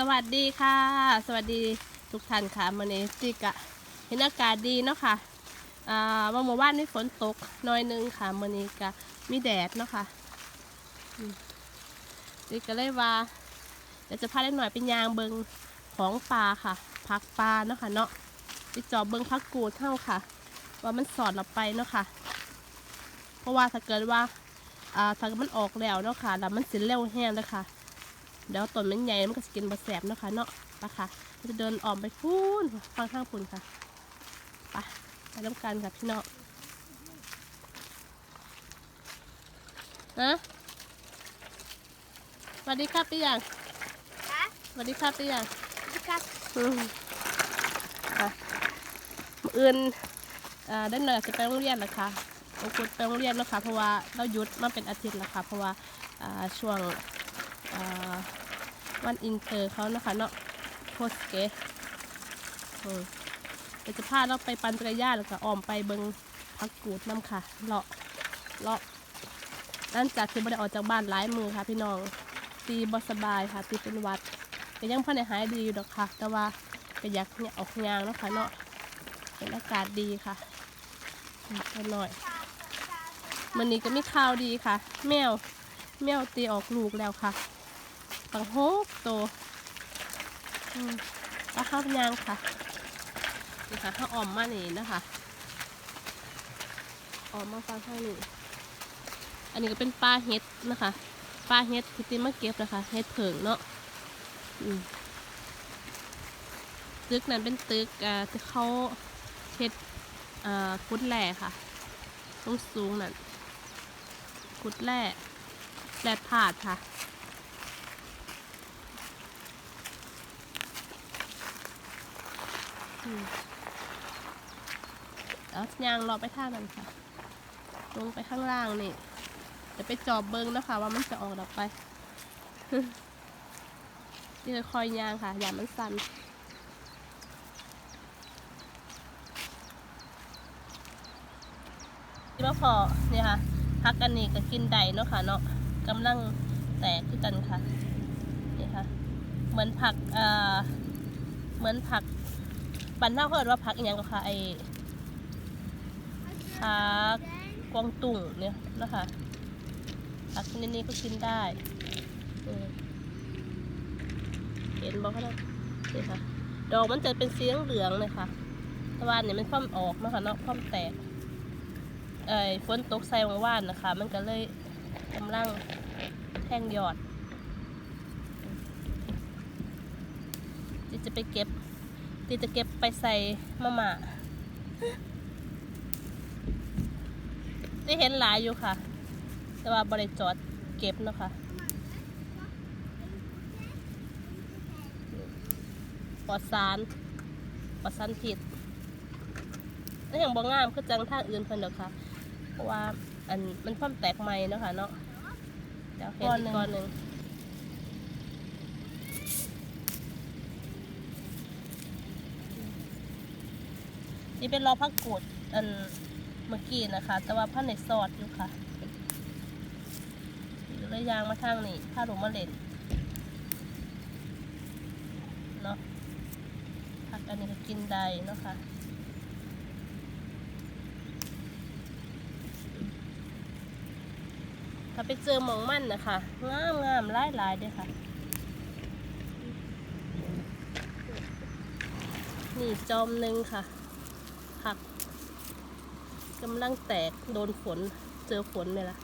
สวัสดีค่ะ สวัสดีทุกท่านค่ะวันนี้จิกะเห็นอากาศดีเนาะค่ะอ่าวันเมื่อวานนี่ฝนตกน้อยนึงค่ะวันนี้ก็มีแดดเนาะค่ะจิก็เลยว่าเดี๋ยวจะพาเล็กหน่อยเป็นยางเบิงของปลาค่ะพักปลาเนาะค่ะเนาะไปจอบเบิงพักกูดเท่าค่ะ ว่ามันสอดเราไปเนาะค่ะ เพราะว่าถ้าเกิดว่าอ่าถ้ามันออกแล้วเนาะค่ะแล้วมันสิเร็วแห้งเลยค่ะ เดี๋ยวต้นมันใหญ่มันก็จะกินบะแสบเนาะคะเนาะไปะค่ะเราจะเดินออมไปพูนฟังข้างพูนค่ะไปไปน้ำกันค่ะพี่น้องนะสวัสดีครับพี่ยังคะสวัสดีครับพี่ยังครับอืมอะมื้ออื่นอ่าได้หน่อยจะไปโรงเรียนแล้วค่ะโอ้คุณไปโรงเรียนแล้วค่ะเพราะว่าเราหยุดมาเป็นอาทิตย์แล้วค่ะเพราะว่าอ่าช่วงอ่า วันอินเตอร์เขานะคะเนาะโพสเกตอืมเดี๋ยวจะพาเราไปปันจักรยานแล้วก็ออมไปเบิงพักกูดน้ำค่ะ เลาะ เลาะนั่นจากที่ไม่ได้ออกจากบ้านหลายมือค่ะ พี่น้อง ตีบสบายค่ะ ตีเป็นวัดก็ยังพอในหายดีอยู่ดอกค่ะ แต่ว่าก็อยากเนี่ยออกยางแล้วค่ะเนาะเป็นอากาศดีค่ะไปหน่อยมันนี้ก็มีข่าวดีค่ะ แมว แมวตีออกลูกแล้วค่ะ ตั้งหกตัวอืมแล้วข้าวยางค่ะนี่ค่ะข้าวอ่อมมานี่นะคะออมมาฟังข้างนี้อันนี้ก็เป็นปลาเห็ดนะคะปลาเห็ดที่ติมาเก็บนะคะเห็ดเผิงเนาะตึกนั้นเป็นตึกอ่าที่เขาเฮ็ดอ่ากุดแหล่ค่ะตรงสูงนั่นกุดแหล่แหล่ผาดค่ะ เอืมแล้วยางรอไปท่านั้นค่ะ ลงไปข้างล่างนี่เดี๋ยวไปจอบเบิ้งนะคะ ว่ามันจะออกดอกไปที่คอยยางค่ะ อย่ามันสั่นที่ว่าพอเนี่ยค่ะพักกันนี่ก็กินได้เนาะค่ะเนาะกำลังแตกขึ้นกันค่ะนี่ค่ะ เหมือนผักเอ่อเหมือนผัก ปันเท่าเขาเรียกว่าผักอหย่างก็ค่ะไอผักกวางตุ่งเนี่ยนะคะผักชนิดนี้ก็กินได้ เห็นบอกเขาแล้วนี่ค่ะ ดอกมันจะเป็นสีเหลืองเลยค่ะตะวันเนี่ยมันคว่ำออกนะคะเนาะคว่ำแตกเอ่ยฝนตกใส่ว่านนะคะ มันก็เลยกำลังแทงยอดที่จะไปเก็บ ที่จะเก็บไปใส่มะม่าได้เห็นหลายอยู่ค่ะ แต่ว่าบริจอดเก็บเนาะค่ะปลอดสารปลอดสารผิดแล้วอย่างบางงามคือจังท่าอื่นเพิ่นดอกค่ะ เพราะว่าอันมันความแตกใหม่เนาะค่ะเนาะเดี๋ยวเห็นอีกก้อนหนึ่ง นี่เป็นรอพักกูดอันเมื่อกี้นะคะ แต่ว่าผ้าในซอดอยู่ค่ะเลยยางมาทางนี้ผ้าหลงมาเล่นเนาะผักอันนี้ก็กินได้เนาะค่ะถ้าไปเจอหมองมันนะคะงามงามหลายหลายด้อค่ะ นี่จอมหนึ่งค่ะ ผักกำลังแตกโดนฝนเจอฝนเนี่ยละ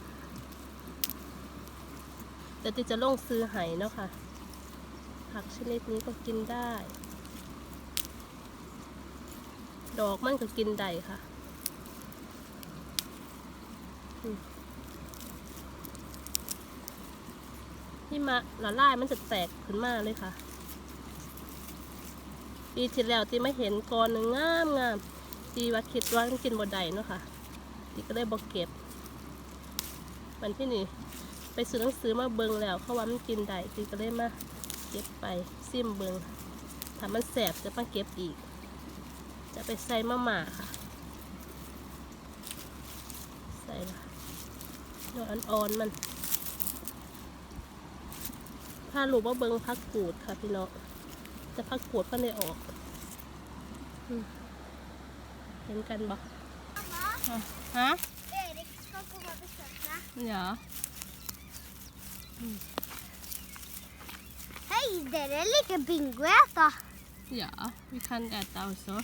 เดี๋ยวติจะลงซื้อไห้เนาะค่ะ ผักชนิดนี้ก็กินได้ ดอกมันก็กินได้ค่ะที่มาละลายมันจะแตกขึ้นมาเลยค่ะ ปีที่แล้วที่ไม่เห็นกอนหนึ่งงามงาม ตีว่าคิดว่ามันกินบ่ได้เนาะค่ะตีก็เลยบอกเก็บ วันที่นี่ไปซื้อหนังสือมาเบิงแล้ว เขาว่ามันกินได้ตีก็เลยมาเก็บไปซิมเบิงถ้ามันแสบจะมาเก็บอีก จะไปใส่มะหม่าค่ะ ใส่ละดอกอ่อนๆมันพาลูกว่าเบิงพักกูดค่ะพี่น้องแต่พักกูดก็ได้ออก อืม เห็นกันบ่ Mamma, ฮะ Erik ska komma och besöka. เดี๋ยว Hej, där är lika bingo att äta. Ja, vi kan äta också.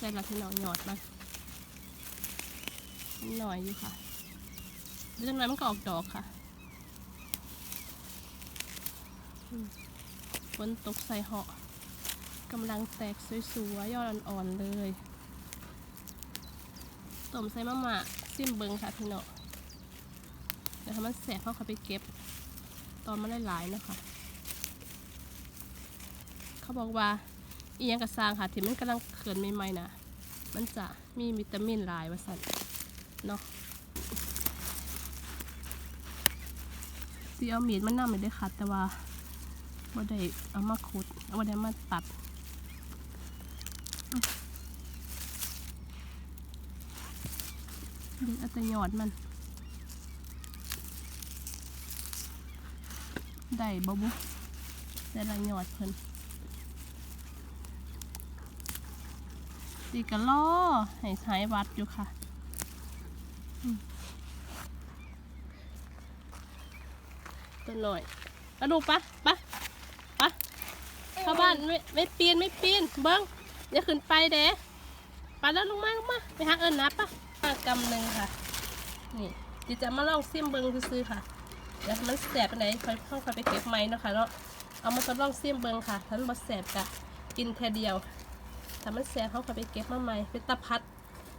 Sen la till någon nhọt man หน่อยอยู่ค่ะเรื่องนั้นมันก็ออกดอกค่ะอืมฝ นตกใส่เหาะกำลังแตกสวยๆยอดอ่อนๆเลยต้มใส่มะม่าซิมเบิงค่ะพี่เนาะเดี๋ยวถ้ามันแสบเขาะเขาไปเก็บ ตอนมันหลายๆนะคะเขาบอกว่าอียังกระซางค่ะที่มันกำลังเขินใหม่ๆนะมันจะมีวิตามินหลายว่าสันเนาะสีเอามีดมันนำไปได้ค่ะแต่ว่า บ่ได้เอามาขุดเอาบ่ได้มาตัดเด็ดอาแต่ยอดมัน ได้บ่บุได้ละยอดเพิ่นตีกระล่อให้หายวัดอยู่ค่ะตัวหน่อยมาดูปะปะปะานไม่ไม่ปีนไม่ปีนเบิ้งอย่าขึ้นไปเด้ไปแล้วลงมาลงมาไปหาเอิญนะปะมากำหนึ่งค่ะ นี่ดิจะมาลองซิมเบิ้งซื้อค่ะเดี๋ยวมันแสบไปไหนค่อยเข้าคอยไปเก็บไม้เนาะค่ะเนาะเอามาทดลองเสี่ยมเบิ้งค่ะถ้ามันแสบกะกินแค่เดียวถ้ามันแสบเขาค่อยไปเก็บมาใหม่เป็นตะพัด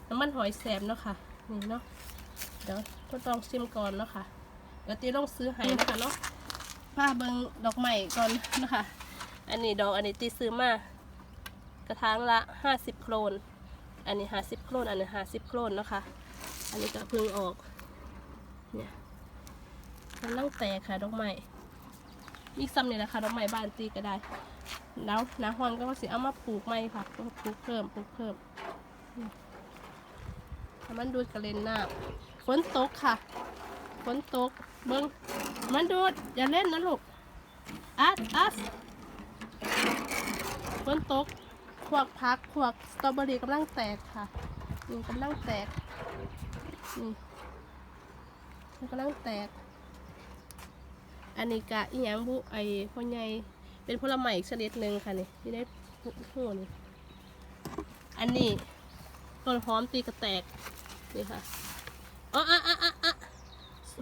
น้ำมันหอยแสบเนาะค่ะนี่เนาะเดี๋ยวทดลองชิมก่อนเนาะค่ะเดี๋ยวตีลองซื้อให้เนาะคะเนาะผ้าเบิ้งดอกใหม่ก่อนนะคะ อันนี้ดอกอันนี้ตีซื้อมากระถางละห้าสิบโครน อันนี้ห้าสิบโครน อันนี้ห้าสิบโครนนะคะ อันนี้ก็เพิ่งออก เนี่ยมันต้องแตกค่ะดอกไม้มีซ้ำนี่แหละค่ะดอกไม้บานตีก็ได้ แล้วนาฮอนก็สิเอามาปลูกใหม่ค่ะก็ปลูกเพิ่มปลูกเพิ่มมันดูดกระเลนหน้าฝนตกค่ะฝนตกเบิ้งมันดูดอย่าเล่นนะลูกอัดอัด ฝนตกขวกพักขวกสตรอเบอรี่กำลังแตกค่ะนี่กำลังแตกนี่มันกำลังแตก อันนี้กะอีหยังบุไอพ่อใหญ่เป็นผลไม้อีกชนิดหนึ่งค่ะนี่ที่ได้หูนี่อันนี้ต้นหอมตีกระแตกนี่ค่ะอ๋ออะอะอะอะ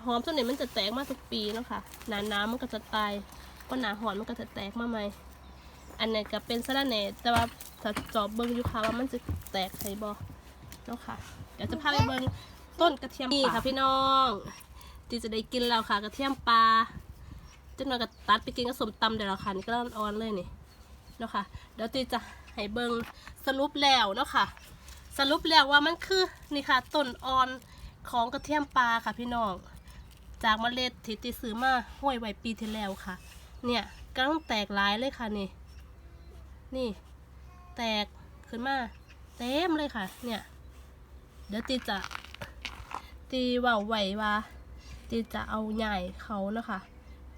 หอมต้นนี้มันจะแตกมาทุกปีเนาะค่ะหนาน้ำมันก็จะตายก็หนาหอนมันก็จะแตกมาใหม่ อันนี้ก็เป็นสะระแหน่แต่ว่าถ้าจอบเบิ้งอยู่ค่ะว่ามันจะแตกใส่บอเนาะค่ะ เดี๋ยวจะพาไปเบิ้งต้นกระเทียมนี่ค่ะพี่น้องที่จะได้กินแล้วค่ะ กระเทียมปลาจังหน่อยก็ตัดไปกินกับสมตำเดี๋ยวเราค่ะนี่ก็อ่ออนเลยนี่เนาะค่ะเดี๋ยวตีจะให้เบิงสรุปแล้วเนาะค่ะ สรุปแล้วว่ามันคือนี่ค่ะต้นอ่อนของกระเทียมปลาค่ะพี่น้องจากเมล็ดที่ตีซื้อมาห้อยไว้ปีที่แล้วค่ะ เนี่ยกำลังแตกหลายเลยค่ะนี่ นี่ แตกขึ้นมา เต็มเลยค่ะ เนี่ย เดี๋ยวตีจะ ตีว่าไหวว่าตีจะเอาใหญ่เขานะคะ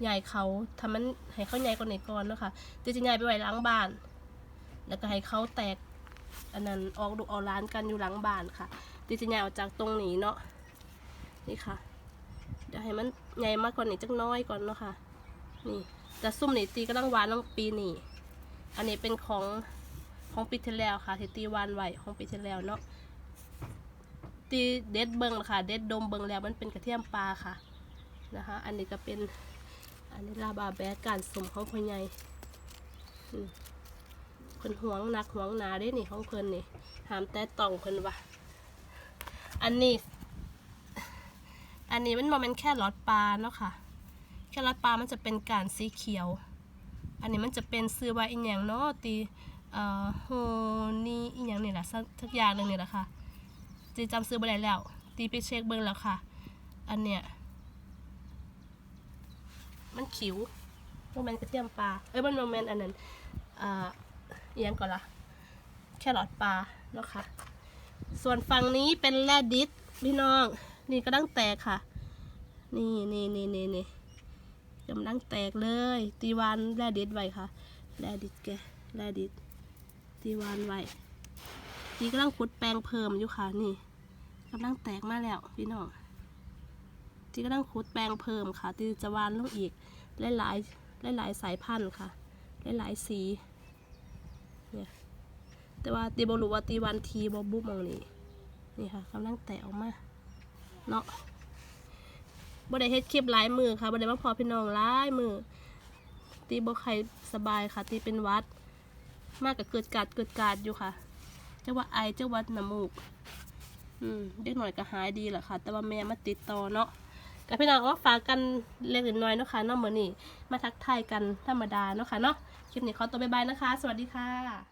ใหญ่เขาทำมันให้เขาใหญ่กว่านี้ก่อนนะคะจะจะใหญ่ไปไว้ล้างบ้าน แล้วก็ให้เขาแตก อันนั้นออกดูออกร้านกันอยู่หลังบ้านค่ะตีจะใหญ่ออกจากตรงนี้เนาะนี่ค่ะเดี๋ยวให้มันใหญ่มากกว่านี้จักน้อยก่อนเนาะค่ะนี่แต่ซุ่มนี่ตีก็ต้องหวานต้องปีนี้ อันนี้เป็นของของปีที่แล้วค่ะที่ตีวานไว้ของปีที่แล้วเนาะตีเด็ดเบิงค่ะ เด็ดดมเบิงแล้วมันเป็นกระเทียมปลาค่ะนะคะอันนี้ก็เป็นอันนี้ลาบาแบกการสมของพ่อใหญ่อืมเพิ่นหวงนักห่วงนาได้นี่ของเพิ่นนี่หามแต่ต้องเพิ่นว่าอันนี้ อันนี้มันมันแค่ลอดปลาเนาะค่ะแค่ลอดปลามันจะเป็นการสีเขียว อันนี้มันจะเป็นซื้อว่าอีหยังเนาะตีเอ่อโฮนี่อีหยังนี่แหละสักอย่างหนึ่งนี่แหละค่ะตีจำซื้อบ่ได้แล้ว ตีไปเช็คเบิ่งแล้วค่ะ อันเนี้ยมันขิวโมเมนกระเทียมปลา เอ้ยมันโมเมนอันนั้นอ่าเอียงก่อนละแครอทปลาแล้วค่ะ ส่วนฝั่งนี้เป็นแรดดิสพี่น้อง นี่ก็ตั้งแตกค่ะ นี่นี่นี่นี่นี่ กำลังแตกเลย ตีวานแลดิดไว้ค่ะแลดิดแกแลดิดตีวานไว้ตีกำลังขุดแปลงเพิ่มอยู่ค่ะนี่กำลังแตกมาแล้วพี่น้องตีกำลังขุดแปลงเพิ่มค่ะ ตีจะวานลงอีกหลายหลายหลายหลายสายพันธุ์ค่ะหลายหลายสีเนี่ยแต่ว่าตีบรู้ว่าตีวันทีบอบุบมองนี่นี่ค่ะกำลังแตกออกมาเนาะ บ่ได้เฮ็ดคลิปหลายมือค่ะบ่ได้มาพอพี่น้องหลายมือตีบ่ใครสบายค่ะ ตีเป็นวัด มากกับเกิดกาดเกิดกาดอยู่ค่ะเจ้าว่าไอเจ้าวัดน้ำมูก อืมเด็กหน่อยก็หายดีแหละค่ะ แต่ว่าแม่มาติดต่อเนาะกับพี่น้องก็ฝากกันเล็กน้อยเนาะค่ะเนาะมื้อนี้มาทักทายกันธรรมดาเนาะค่ะเนาะคลิปนี้ขอตัวบ๊ายบายนะคะ สวัสดีค่ะ